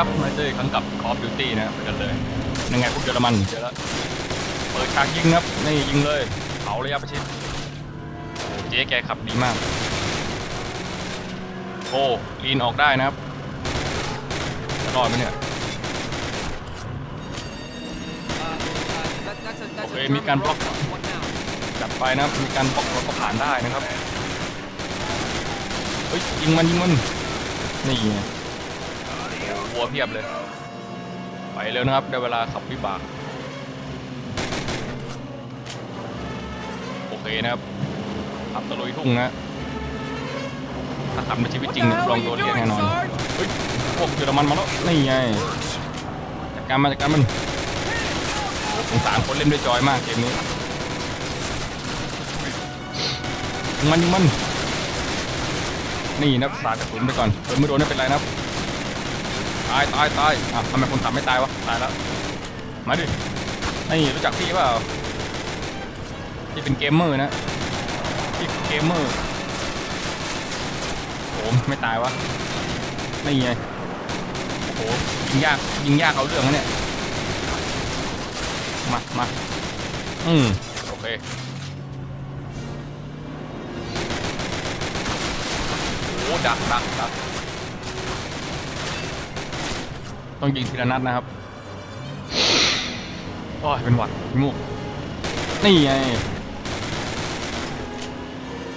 ครับมาเจออีกครั้งกับ Call of Duty นะไปกันเลยยังไงพวกเยอรมันเจอแล้วเปิดฉากยิงครับนี่ยิงเลยเผาระยะประชิดโอ้เจ๊แกขับดีมากโอ้ลีนออกได้นะครับจะรอดไหมเนี่ยโอเคมีการบล็อกจัดไปนะครับมีการบล็อกแล้วก็ผ่านได้นะครับเฮ้ยยิงมันยิงมันนี่ไง วัวเพียบเลย ไปเร็วนะครับ ได้เวลาขับวิบาก โอเคนะครับ ขับตะลุยทุ่งนะถ้าขับในชีวิตจริงเนี่ยลองโดนเรียกแน่นอน เฮ้ย พวกเยอรมันมาแล้ว นี่ไง จัดการมาจัดการมันสงสารคนเล่นด้วยจอยมากเกมนี้ยิงมันยิงมัน นี่นะสาดกระสุนไปก่อนโดนไม่โดนไม่เป็นไรนะครับ ตายตายตายอะทำไมคนขับไม่ตายวะ ตายแล้ว มาดิ นี่รู้จักพี่เปล่าพี่เป็นเกมเมอร์นะพี่เกมเมอร์โอ้ไม่ตายวะนี่ไงโอ้โห ยิงยาก ยิงยากเอาเรื่องนะเนี่ย มา มา อืม โอเคโอ้ดักดักดัก ต้องยิงทีละนัดนะครับโอ้ยเป็นหวัดพี่มุกนี่ไง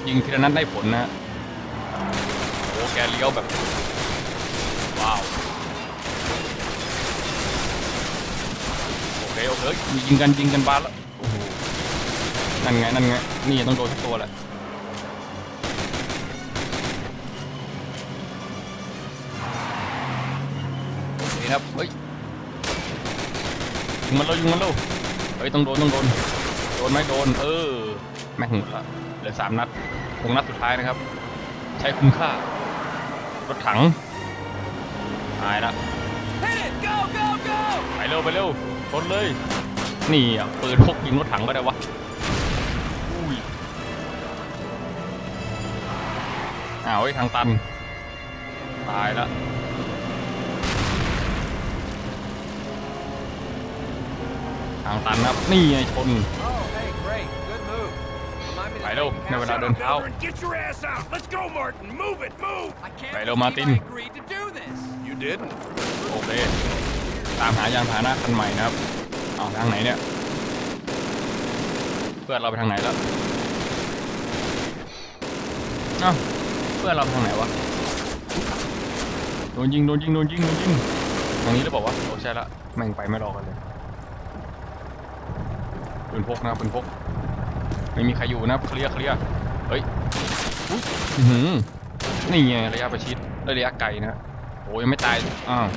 ยิงทีละนัดได้ผลนะฮะโอ้แกเลี้ยวแบบ ว้าวโอเคโอเคเฮ้ยยิงกันยิงกันบานแล้วโอ้โหนั่นไงนั่นไงนี่ต้องโดนทุกตัวแหละ ครับเฮ้ยยิงมันเร็วยิงมันเร็วเฮ้ยต้องโดนต้องโดนโดนไหมโดน เออแม่งหมดละเหลือสามนัดคงนัดสุดท้ายนะครับ ใช้คุ้มค่ารถถังตายละไปเร็วไปเร็วชนเลยนี่อะปืนพกยิงรถถังก็ได้วะอุ้ยอ้าวไอ้ทางตันตายละางตันนะครับนี่ไงชนไปเร็วในเวลาเดินเท้า Get your ass out! Let's go, Martin! Move it! Move! ไปเร็วมาร์ติน You didn't. โอเคตามหายานพาหนะคันใหม่นะครับเอาทางไหนเนี่ยเพื่อนเราไปทางไหนแล้วเอ้าเพื่อนเราไปทางไหนวะโดนยิงโดนยิงโดนยิงโดนยิงทางนี้หรือเปล่าวะโอ้ใช่ละแม่งไปไม่รอกันเลย ปืนพกนะครับปืนพก ไม่มีใครอยู่นะครับเคลียร์เคลียร์เฮ้ยอุ๊ยอื้อหือนี่ไงระยะประชิดเอ้ยระยะไกลนะโอ้ยังไม่ตายอ้าว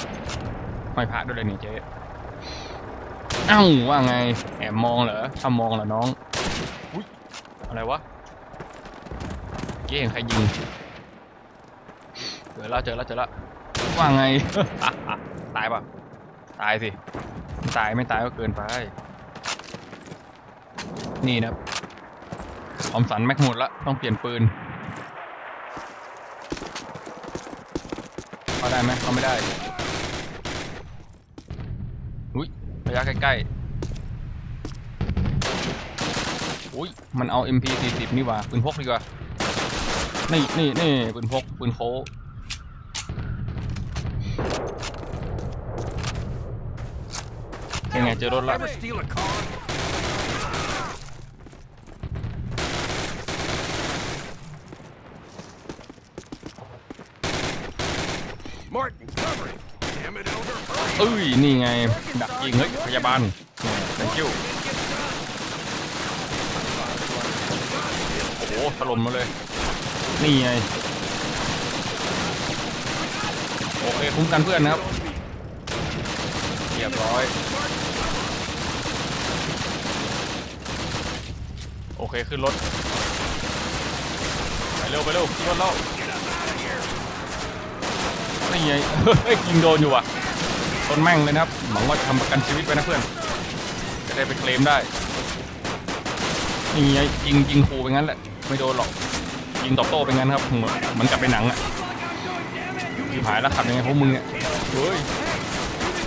ไม่พลาดด้วยเลยนี่เจ๊เอ้าว่าไงแอบมองเหรอถ้ามองเหรอน้องอุ้ยอะไรวะเจ๊เห็นใครยิงเจอแล้วเจอแล้วเจอแล้วว่าไงตายปะตายสิตายไม่ตายก็เกินไป นี่นะครับอมสันแม็กหมดละต้องเปลี่ยนปืนเขาได้ไหมเขาไม่ได้อุ้ยระยะใกล้ๆอุ้ยมันเอา MP40 นี่ว่าปืนพกดีกว่านี่นี่นี่ปืนพกปืนโค้ยังไงเจอรถละ เอ้ย นี่ไง ดักยิงเฮ้ย พยาบาล thank you โอ้โหถล่มมาเลย นี่ไง โอเค คุ้มกันเพื่อนนะครับ เรียบร้อย โอเค ขึ้นรถ ไปเร็ว ไปเร็วขึ้นรถแล้วนี่ไงเฮ้ยยิงโดนอยู่อะ ชนแม่งเลยนะครับหวังว่าจะทำประกันชีวิตไปนะเพื่อน จะได้ไปเคลมได้นี่ไงยิงยิงครูไปงั้นแหละ ไม่โดนหรอก ยิงตอบโต้ไปงั้นครับเหมือนกับในหนังอะชิบหายแล้วขับยังไงพวกมึงเนี่ยเฮ้ย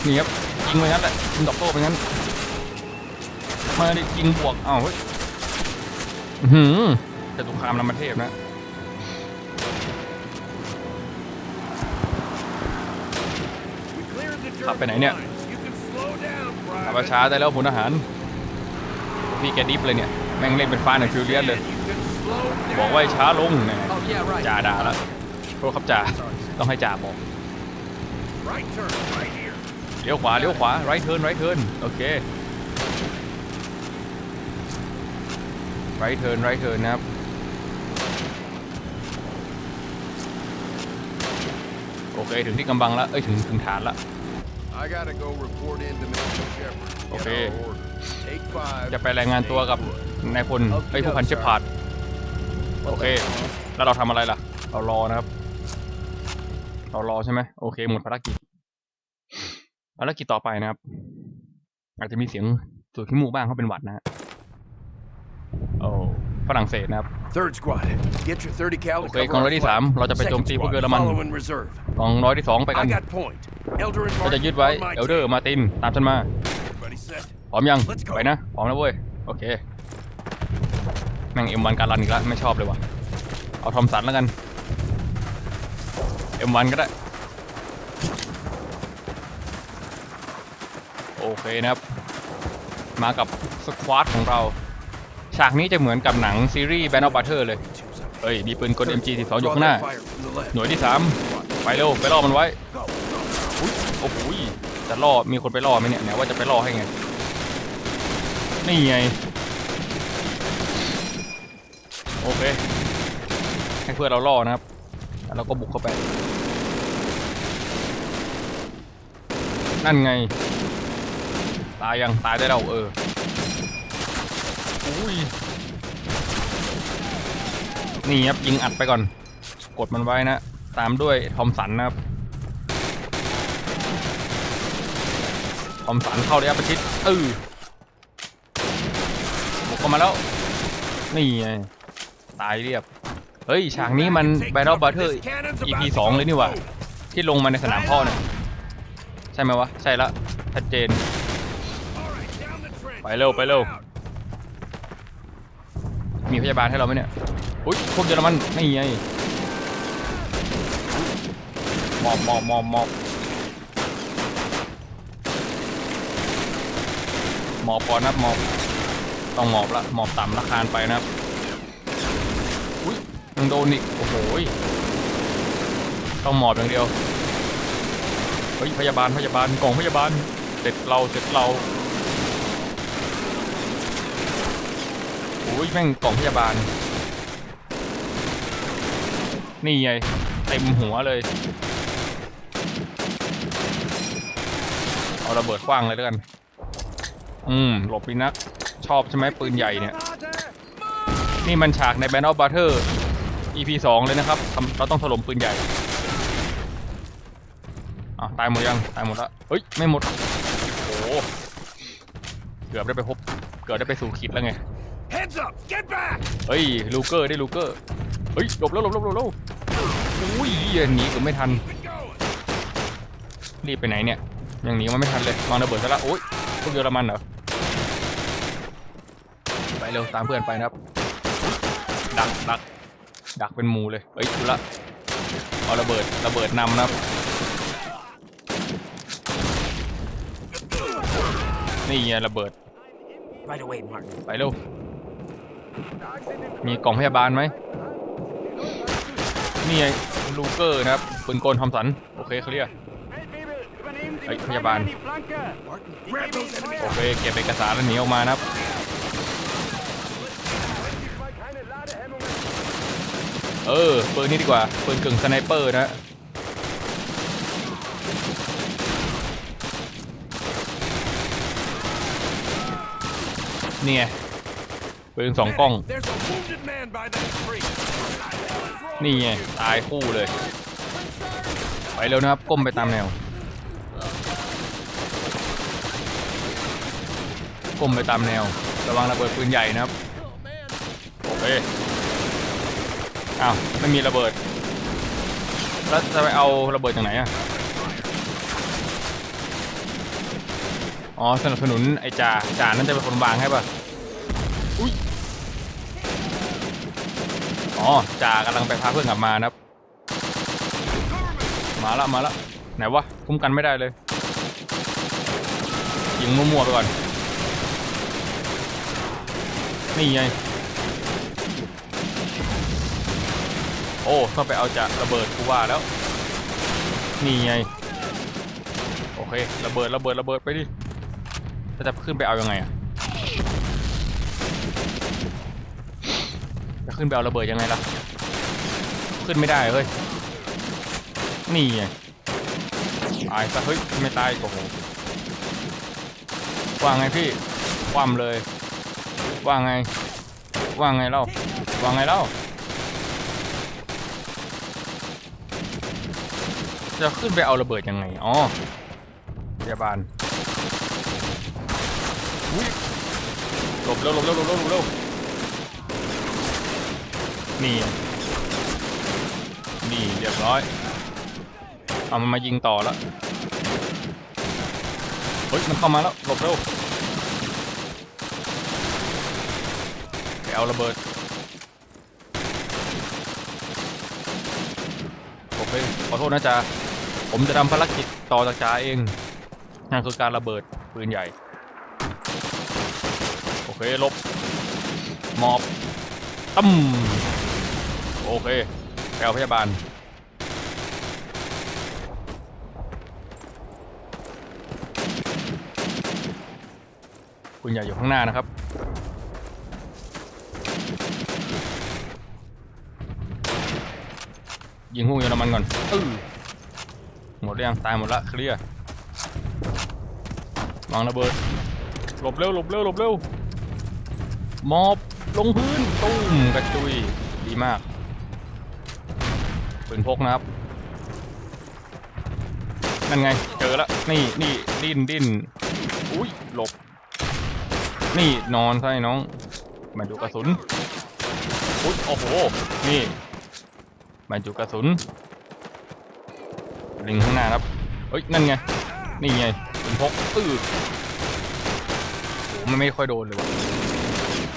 นี่ครับยิงไปงั้นแหละยิงตอบโต้ไปงั้น มาดิยิงบวกอ้าวเฮ้ยอื้อหือจตุคามรามเทพนะ ขับไปไหนเนี่ยขับ Private. ช้าได้แล้วพลทหาร พี่แกดิฟเลยเนี่ย แม่งเล่นเป็นฟ้าในฟิวเลียสเลย บอกว่าช้าลงเนี่ยจ่าด่าแล้วโทษครับจ่าต้องให้จ่าบอกเลี้ยวขวาเลี้ยวขวา right turn right turn โอเค right turn right turn นะครับโอเค ถึงที่กำบังแล้ว เอ้ย ถึงถึงฐานและ I gotta go report in to Mr. Shepard. Get Okay. our orders. Take five. จะไปรายงานตัวกับ Stay put. นายพลไอ้ยผู้พันเชฟพาร์ดโอเค แล้วเราทำอะไรล่ะ เรารอนะครับ เรารอใช่ไหมโอเค หมดภารกิจ ภารกิจต่อไปนะครับ อาจจะมีเสียงสูดขี้มูกบ้างเพราะเป็นหวัดนะฮะโอ้ฝรั่งเศสนะครับ Third squad, get your 30 cal to โอเค cover กองร้อย our ที่สาม flank. เราจะไปโจม Second ตีพวก squad, เยอรมัน follow in reserve. กองร้อยที่สองไปกัน I got point. Elder and เราจะ Martin ยึดไว้ on my เอลเดอร์ team. มาตินตามฉันมา Everybody set. พร้อมยัง Let's go ไปนะ พร้อมแล้วเว้ย โอเค แม่งเอ็มวันการันอีกแล้วไม่ชอบเลยว่ะ เอาทอมสันแล้วกันเอ็มวันก็ได้ โอเคนะครับ มากับสควอตของเรา ฉากนี้จะเหมือนกับหนังซีรีส์แบนด์ออฟบัตเทอร์เลย เฮ้ย มีปืนกล MG42 อยู่ข้างหน้า Draw that fire from the left. หน่วยที่สามไปเร็ว ไปล่อมันไว้ Go, go. อุ๊ยโอ้โหยจะล่อมีคนไปล่อไหมเนี่ยไหนว่าจะไปล่อให้ไงนี่ไงโอเคให้เพื่อนเราล่อนะครับแล้วเราก็บุกเข้าไป นั่นไง ตายยังตายได้แล้วเอออุ้ยนี่ครับยิงอัดไปก่อนกดมันไว้นะ ตามด้วยทอมสันนะครับ อมสันเข้าระยะประชิดเออบุกเข้ามาแล้ว นี่ไงตายเรียบ เฮ้ย ฉากนี้มัน Battle cover. Butter This cannon's EP about to สองเลยนี่หว่า ที่ลงมาในสนามพ่อเนี่ย ใช่ไหมวะ ใช่ละชัดเจน ไปเร็ว ไปเร็ว มีพยาบาลให้เราไหมเนี่ย อุ้ยพวกเยอรมัน นี่ไงมอบมอบมอบมอบ หมอบก่อนนะครับหมอบต้องหมอบละหมอบต่ำละคานไปนะครับอุ้ยยังโดนอีกโอ้โหต้องหมอบอย่างเดียวเฮ้ยพยาบาลพยาบาลกล่องพยาบาลเสร็จเราเสร็จเราโอ้ยแม่งกล่องพยาบาล นี่ไงเต็มหัวเลยเอาระเบิดขว้างเลยแล้วกัน อืม หลบดีนัก ชอบใช่ไหมปืนใหญ่เนี่ย นี่มันฉากใน Band of Butter EP 2 เลยนะครับทำเราต้องถล่มปืนใหญ่อะตายหมดยัง ตายหมดละเฮ้ย ไม่หมด โอ้โหเกือบได้ไปพบ เกือบได้ไปสู่ขีดแล้วไง Heads up. Get back. เฮ้ย ลูเกอร์ได้ลูเกอร์ เฮ้ยหลบแล้วหลบแล้วหลบแล้วอุ้ยหนีเกือบไม่ทัน Keep going. รีบไปไหนเนี่ย ยังหนีมาไม่ทันเลยวางระเบิดซะละโอ๊ยพวกเยอรมันเหรอ ไปเร็วตามเพื่อนไปนะครับ ดักดักดักเป็นหมูเลยเฮ้ยดูละเอาระเบิดระเบิดนำนะครับ นี่ไงระเบิด Right away, Martin. ไปเร็ว มีกล่องพยาบาลไหม นี่ไงลูเกอร์นะครับปืนกลทอมสัน โอเคเคลียร์เฮ้ยพยาบาล Grab those enemies. โอเค เก็บเอกสารแล้วหนีออกมานะครับ เออปืนนี้ดีกว่าปืนกึ่งสไนเปอร์นะเนี่ไงปืนสองกล้อง นี่ไงตายคู่เลย ไปเร็วนะครับ ก้มไปตามแนว ก้มไปตามแนว ระวังระเบิดปืนใหญ่นะครับ โอเค อ้าว ไม่มีระเบิด แล้วจะไปเอาระเบิดจากไหนอะ อ๋อ สนับสนุนไอ้จ่าจ่านั่นจะเป็นคนวางให้ป่ะ อุ้ย อ๋อจ่ากำลังไปพาเพื่อนกลับมานะครับ มาละมาละไหนวะ คุ้มกันไม่ได้เลย ยิงมั่วๆไปก่อน นี่ไง โอ้ต้องไปเอาจากระเบิดกูว่าแล้ว นี่ไง โอเค ระเบิดระเบิดระเบิดไปดิแล้วจะขึ้นไปเอายังไงอะจะขึ้นไปเอาระเบิดยังไงล่ะ ขึ้นไม่ได้เฮ้ย นี่ไง ตายซะเฮ้ยไม่ตายโอ้โหว่าไงพี่คว่ำเลย ว่าไง ว่าไงเล่าว่าไงเล่า จะขึ้นไปเอาระเบิดยังไง อ๋อพยาบาลหลบเร็วหลบเร็วหลบเร็วหลบเร็วนี่นี่เรียบร้อย เอามันมายิงต่อแล้ว เฮ้ย มันเข้ามาแล้ว หลบเร็ว ไปเอาระเบิดโอเคขอโทษนะจ๊ะ ผมจะทำภารกิจต่อจากจ๋าเองนั่นคือการระเบิดปืนใหญ่ โอเคลบมอบตั้มโอเคไปเอาพยาบาลปืนใหญ่อยู่ข้างหน้านะครับยิงหูเยอรมันก่อนอื้อ หมดยังตายหมดละเคลียร์วางระเบิดหลบเร็วหลบเร็วหลบเร็วมอบลงพื้นตุ้มกระจุยดีมากปืนพกนะครับนั่นไงเจอแล้วนี่นี่ดิ้นดิ้นอุ้ยหลบ นี่นอนใช่น้องบรรจุกระสุนอุ้ยโอ้โหนี่บรรจุกระสุน ลิงข้างหน้าครับเฮ้ยนั่นไงนี่ไงปืนพกอื้อโอ้มันไม่ค่อยโดนเลยว่ะ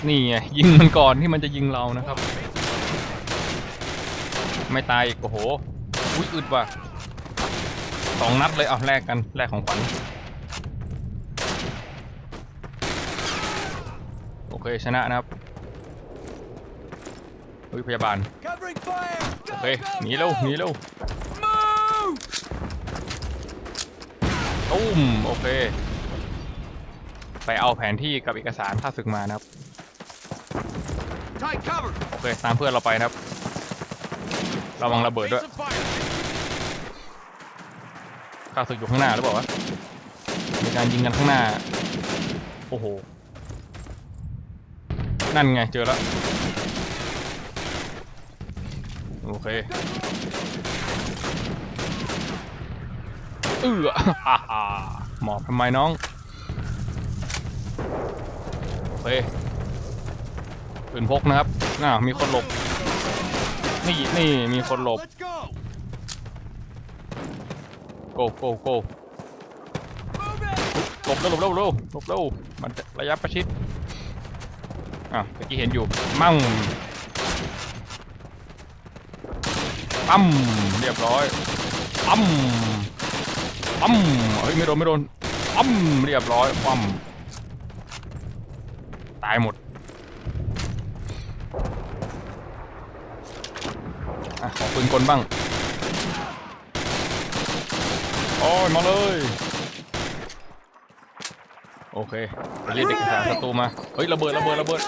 นี่ไงยิงมันก่อนที่มันจะยิงเรานะครับ ไม่ตายอีกโอ้โหอุ้ยอึดว่ะสองนัดเลยเอาแลกกันแลกของขวัญโอเคชนะนะครับเฮ้ยพยาบาล Covering fire! โอเคหนีเร็วหนีเร็ว ตุ้มโอเค ไปเอาแผนที่กับเอกสารค่าศึกมานะครับ Tight cover! โอเค ตามเพื่อนเราไปนะครับ ระวังระเบิดด้วย Face of fire! ค่าศึกอยู่ข้างหน้าหรือเปล่าวะมีการยิงกันข้างหน้า โอ้โห นั่นไงเจอแล้ว โอเค เออฮ่าฮ่าหมอบทำไมน้องโอเคปืนพกนะครับน่ามีคนหลบ นี่นี่มีคนหลบ Let's go! โกโกโก Move it! หลบเร็วหลบเร็วเร็วหลบเร็วมันจะระยะประชิดอะเมื่อกี้เห็นอยู่ มั่งปั๊มเรียบร้อยปั๊ม ปั๊มเฮ้ยไม่โดนไม่โดนปั๊มเรียบร้อยปั๊มตายหมดอขอปืนกลบ้าง โอ้ย มาเลย โอเคไปเรียกเด็กสารศัตรูมา เฮ้ย ระเบิด ระเบิด ระเบิด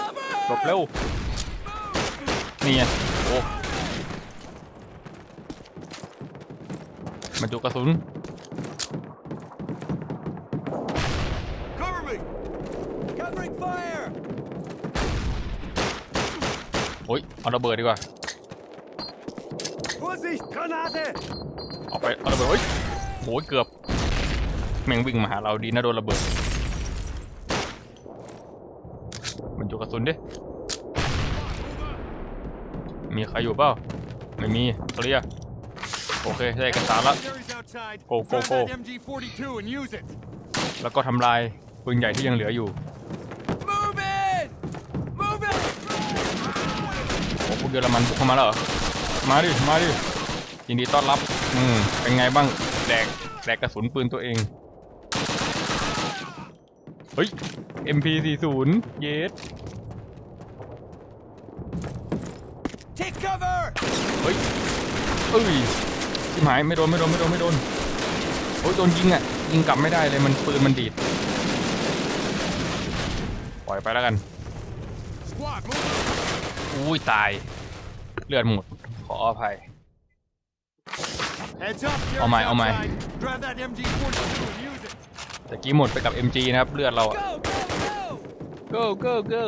หลบเร็ว นี่ไงโอ้บรรจุกระสุน Cover me! Covering fire! โอ้ยเอาระเบิดดีกว่า Vorsicht! Granate! เอาไปเอาระเบิดเฮ้ยโหยเกือบ แม่งวิ่งมาหาเราดีนะโดนระเบิดบรรจุกระสุนดิ มีใครอยู่เปล่า ไม่มีเคลียร์โอเคได้เอกสารแล้ว Secondary's out outside. Go, go, Grab go. that MG42 and use it. แล้วก็ทำลายปืนใหญ่ที่ยังเหลืออยู่ Move in! Move in! โอ้พวก เยอรมันบุกเข้ามาแล้วเหรอมาดิ มาดิ ยินดีต้อนรับ อืม เป็นไงบ้าง แดก แดกกระสุนปืนตัวเอง เฮ้ย MP40 เยส Take cover! เฮ้ย เอ้ยชิบหายไม่โดน ไม่โดน ไม่โดน ไม่โดน โอ้ยโดนยิงอะ ยิงกลับไม่ได้เลยมันปืนมันดีด ปล่อยไปแล้วกัน Squad, move! อุ้ยตาย เลือดหมด ขออภัย Heads up, Jerry's Oh my, oh my. outside. Grab that MG42 and use it. ตะกี้หมดไปกับ MG นะครับ เลือดเราอะ Go, go, go go! go go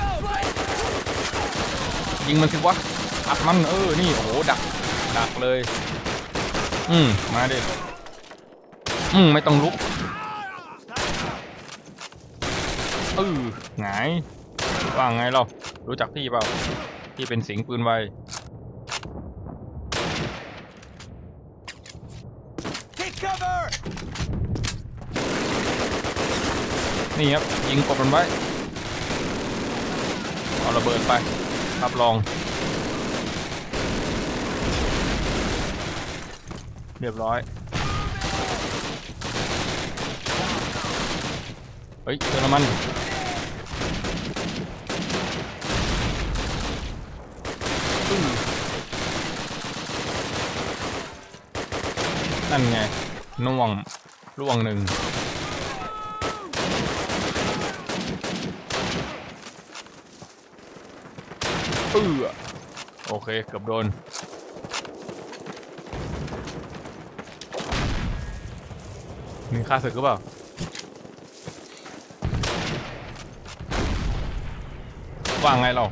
Go! Fly! ยิงมันสิวะอัดมันเออ นี่ โอ้โห ดัก ดักเลย อืม มาดิ อืม ไม่ต้องลุกเออหงายว่าไงเรา รู้จักพี่เปล่า พี่เป็นสิงห์ปืนไว Take cover! นี่ครับ ยิงกดมันไว้ เอาระเบิดไปรับรอง เรียบร้อย เฮ้ยเจอแล้วมัน นั่นไงน่วงล่วงหนึ่งเออโอเคเกือบโดนมีค่าศึกหรือเปล่าว่าไงเรา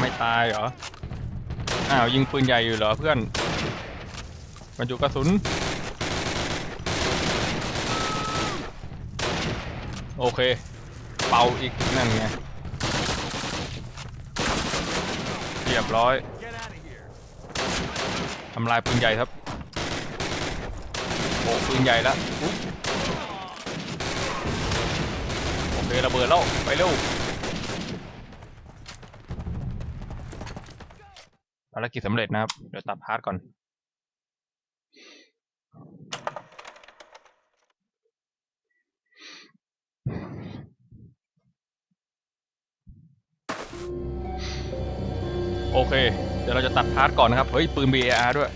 ไม่ตายเหรอ อ้าว ยิงปืนใหญ่อยู่เหรอเพื่อน บรรจุกระสุน โอเค เป่าอีกนั่นไงเรียบร้อยทำลายปืนใหญ่ครับโอ้ปืนใหญ่ล้วอุ๊ยโอเคระเบิดแล้ว ไปเร็วภารกิจสำเร็จนะครับ เดี๋ยวตัดพาร์ทก่อน โอเค เดี๋ยวเราจะตัดพาร์ทก่อนนะครับ เฮ้ย ปืน BAR ด้วย